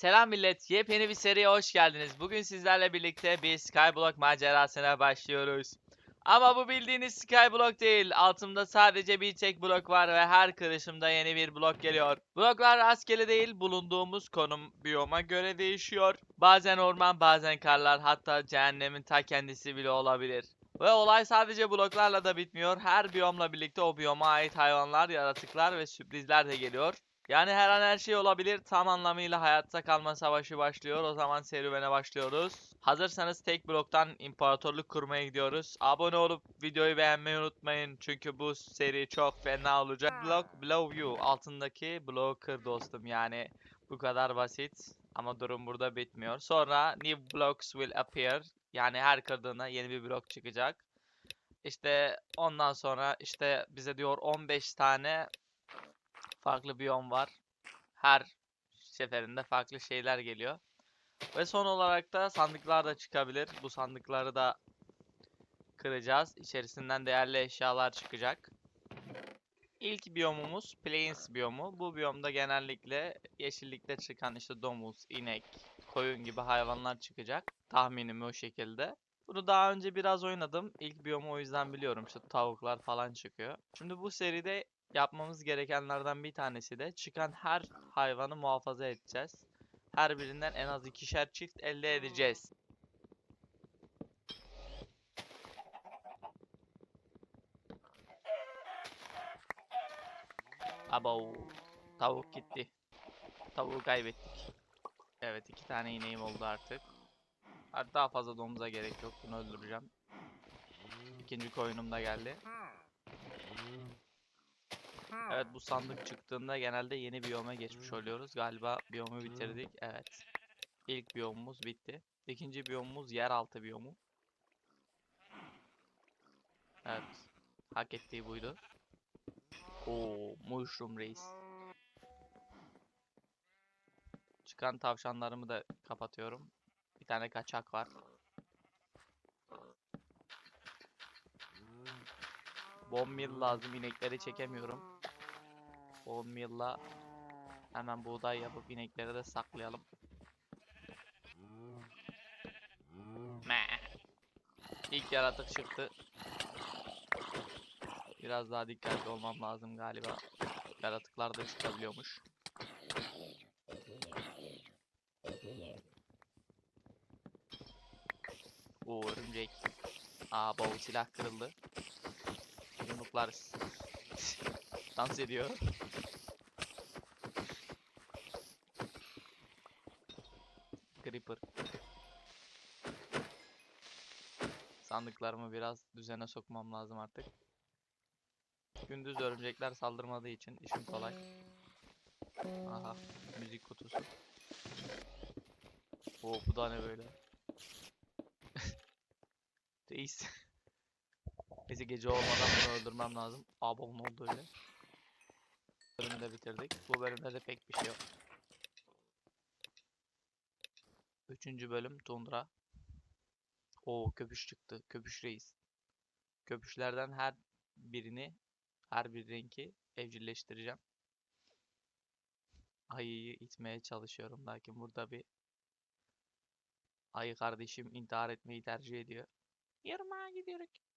Selam millet, yepyeni bir seriye hoş geldiniz. Bugün sizlerle birlikte bir Skyblock macerasına başlıyoruz. Ama bu bildiğiniz Skyblock değil. Altımda sadece bir tek blok var ve her kırışımda yeni bir blok geliyor. Bloklar rastgele değil, bulunduğumuz konum biyoma göre değişiyor. Bazen orman, bazen karlar, hatta cehennemin ta kendisi bile olabilir. Ve olay sadece bloklarla da bitmiyor. Her biyomla birlikte o biyoma ait hayvanlar, yaratıklar ve sürprizler de geliyor. Yani her an her şey olabilir. Tam anlamıyla hayatta kalma savaşı başlıyor. O zaman serüvene başlıyoruz. Hazırsanız tek bloktan imparatorluk kurmaya gidiyoruz. Abone olup videoyu beğenmeyi unutmayın. Çünkü bu seri çok fena olacak. Block below you. Altındaki bloğu kır dostum. Yani bu kadar basit. Ama durum burada bitmiyor. Sonra new blocks will appear. Yani her kırdığına yeni bir blok çıkacak. İşte ondan sonra işte bize diyor 15 tane farklı biyom var. Her seferinde farklı şeyler geliyor. Ve son olarak da sandıklar da çıkabilir. Bu sandıkları da kıracağız. İçerisinden değerli eşyalar çıkacak. İlk biyomumuz Plains biyomu. Bu biyomda genellikle yeşillikte çıkan işte domuz, inek, koyun gibi hayvanlar çıkacak. Tahminim o şekilde. Bunu daha önce biraz oynadım. İlk biyomu o yüzden biliyorum. İşte tavuklar falan çıkıyor. Şimdi bu seride yapmamız gerekenlerden bir tanesi de çıkan her hayvanı muhafaza edeceğiz. Her birinden en az ikişer çift elde edeceğiz. Abo, tavuk gitti. Tavuğu kaybettik. Evet iki tane ineğim oldu artık. Artık daha fazla domuza gerek yok. Bunu öldüreceğim. İkinci koyunum da geldi. Evet bu sandık çıktığında genelde yeni biyoma geçmiş oluyoruz. Galiba biyomu bitirdik. Evet. İlk biyomumuz bitti. İkinci biyomumuz yeraltı biyomu. Evet. Hak ettiği buydu. Oo, Mushroom Reis. Çıkan tavşanlarımı da kapatıyorum. Bir tane kaçak var. Bomb mill lazım. inekleri çekemiyorum. Bomb mill'la hemen buğday yapıp inekleri de saklayalım. Meh. İlk yaratık çıktı. Biraz daha dikkatli olmam lazım galiba. Yaratıklar da çıkabiliyormuş. Oo örümcek. Aa bol silah kırıldı. Yumruklar dans ediyor. Creeper. Sandıklarımı biraz düzene sokmam lazım artık. Gündüz örümcekler saldırmadığı için işim kolay. Aha, müzik kutusu. Oo, bu da ne böyle? Reis. Neyse gece olmadan bunu öldürmem lazım. Ne oldu öyle? Bölümü de bitirdik. Bu bölümde de pek bir şey yok. Üçüncü bölüm Tundra. Oo köpüş çıktı. Köpüş reis. Köpüşlerden her birini, her bir renki evcilleştireceğim. Ayıyı itmeye çalışıyorum. Lakin burada bir ayı kardeşim intihar etmeyi tercih ediyor. Yarıma gidiyoruz.